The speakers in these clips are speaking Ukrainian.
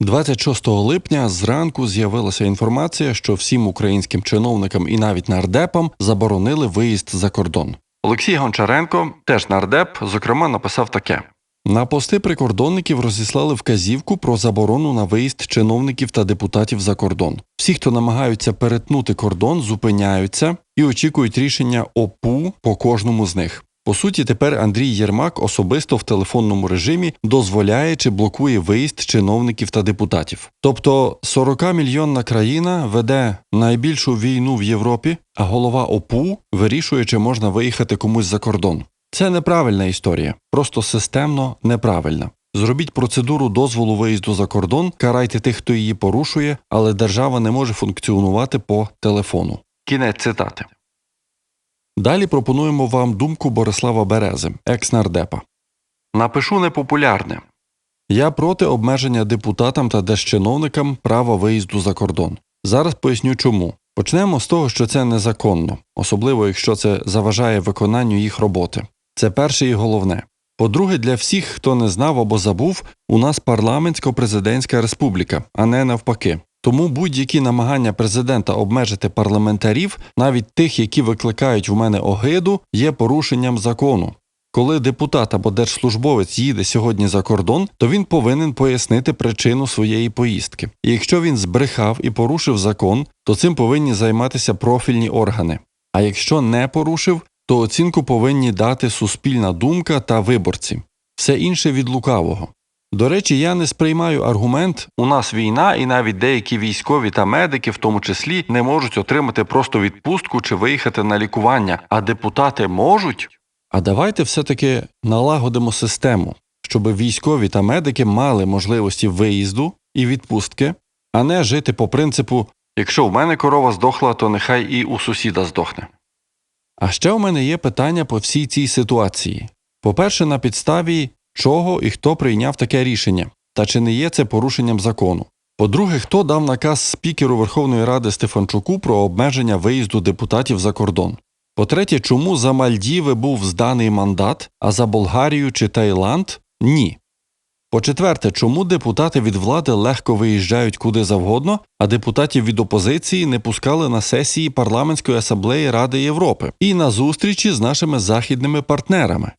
26 липня зранку з'явилася інформація, що всім українським чиновникам і навіть нардепам заборонили виїзд за кордон. Олексій Гончаренко, теж нардеп, зокрема написав таке: на пости прикордонників розіслали вказівку про заборону на виїзд чиновників та депутатів за кордон. Всі, хто намагаються перетнути кордон, зупиняються і очікують рішення ОПУ по кожному з них. По суті, тепер Андрій Єрмак особисто в телефонному режимі дозволяє чи блокує виїзд чиновників та депутатів. Тобто 40-мільйонна країна веде найбільшу війну в Європі, а голова ОПУ вирішує, чи можна виїхати комусь за кордон. Це неправильна історія, просто системно неправильна. Зробіть процедуру дозволу виїзду за кордон, карайте тих, хто її порушує, але держава не може функціонувати по телефону. Кінець цитати. Далі пропонуємо вам думку Борислава Берези, екс-нардепа. Напишу непопулярне. Я проти обмеження депутатам та держчиновникам права виїзду за кордон. Зараз поясню чому. Почнемо з того, що це незаконно, особливо якщо це заважає виконанню їх роботи. Це перше і головне. По-друге, для всіх, хто не знав або забув, у нас парламентсько-президентська республіка, а не навпаки. Тому будь-які намагання президента обмежити парламентарів, навіть тих, які викликають в мене огиду, є порушенням закону. Коли депутат або держслужбовець їде сьогодні за кордон, то він повинен пояснити причину своєї поїздки. І якщо він збрехав і порушив закон, то цим повинні займатися профільні органи. А якщо не порушив, то оцінку повинні дати суспільна думка та виборці. Все інше від лукавого. До речі, я не сприймаю аргумент у нас війна, і навіть деякі військові та медики, в тому числі, не можуть отримати просто відпустку чи виїхати на лікування, а депутати можуть. А давайте все-таки налагодимо систему, щоб військові та медики мали можливості виїзду і відпустки, а не жити по принципу якщо в мене корова здохла, то нехай і у сусіда здохне. А ще у мене є питання по всій цій ситуації. По-перше, на підставі чого і хто прийняв таке рішення, та чи не є це порушенням закону. По-друге, хто дав наказ спікеру Верховної Ради Стефанчуку про обмеження виїзду депутатів за кордон. По-третє, чому за Мальдіви був зданий мандат, а за Болгарію чи Таїланд ні. По-четверте, чому депутати від влади легко виїжджають куди завгодно, а депутатів від опозиції не пускали на сесії парламентської асамблеї Ради Європи і на зустрічі з нашими західними партнерами.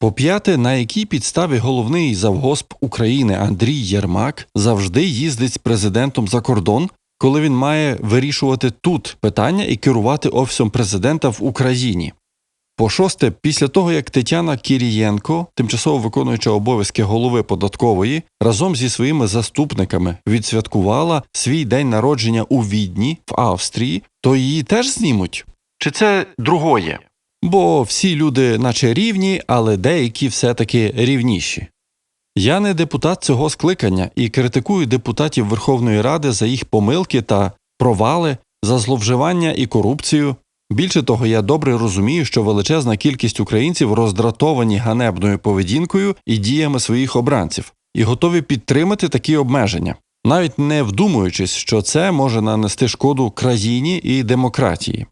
По п'яте, на якій підставі головний завгосп України Андрій Єрмак завжди їздить з президентом за кордон, коли він має вирішувати тут питання і керувати офісом президента в Україні. По шосте, після того як Тетяна Кірієнко, тимчасово виконуюча обов'язки голови податкової, разом зі своїми заступниками відсвяткувала свій день народження у Відні в Австрії, то її теж знімуть? Чи це другое? Бо всі люди, наче рівні, але деякі все-таки рівніші. Я не депутат цього скликання і критикую депутатів Верховної Ради за їх помилки та провали, за зловживання і корупцію. Більше того, я добре розумію, що величезна кількість українців роздратовані ганебною поведінкою і діями своїх обранців, і готові підтримати такі обмеження, навіть не вдумуючись, що це може нанести шкоду країні і демократії.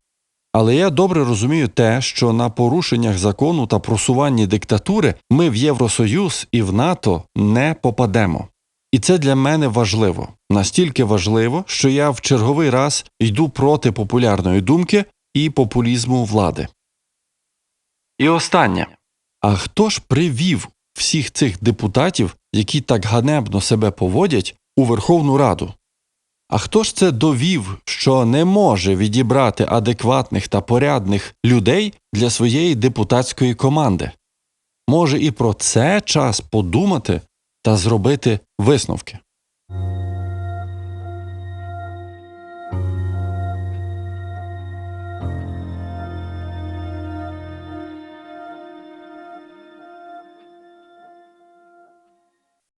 Але я добре розумію те, що на порушеннях закону та просуванні диктатури ми в Євросоюз і в НАТО не попадемо. І це для мене важливо, настільки важливо, що я в черговий раз йду проти популярної думки і популізму влади. І останнє. А хто ж привів всіх цих депутатів, які так ганебно себе поводять, у Верховну Раду? А хто ж це довів, що не може відібрати адекватних та порядних людей для своєї депутатської команди? Може і про це час подумати та зробити висновки.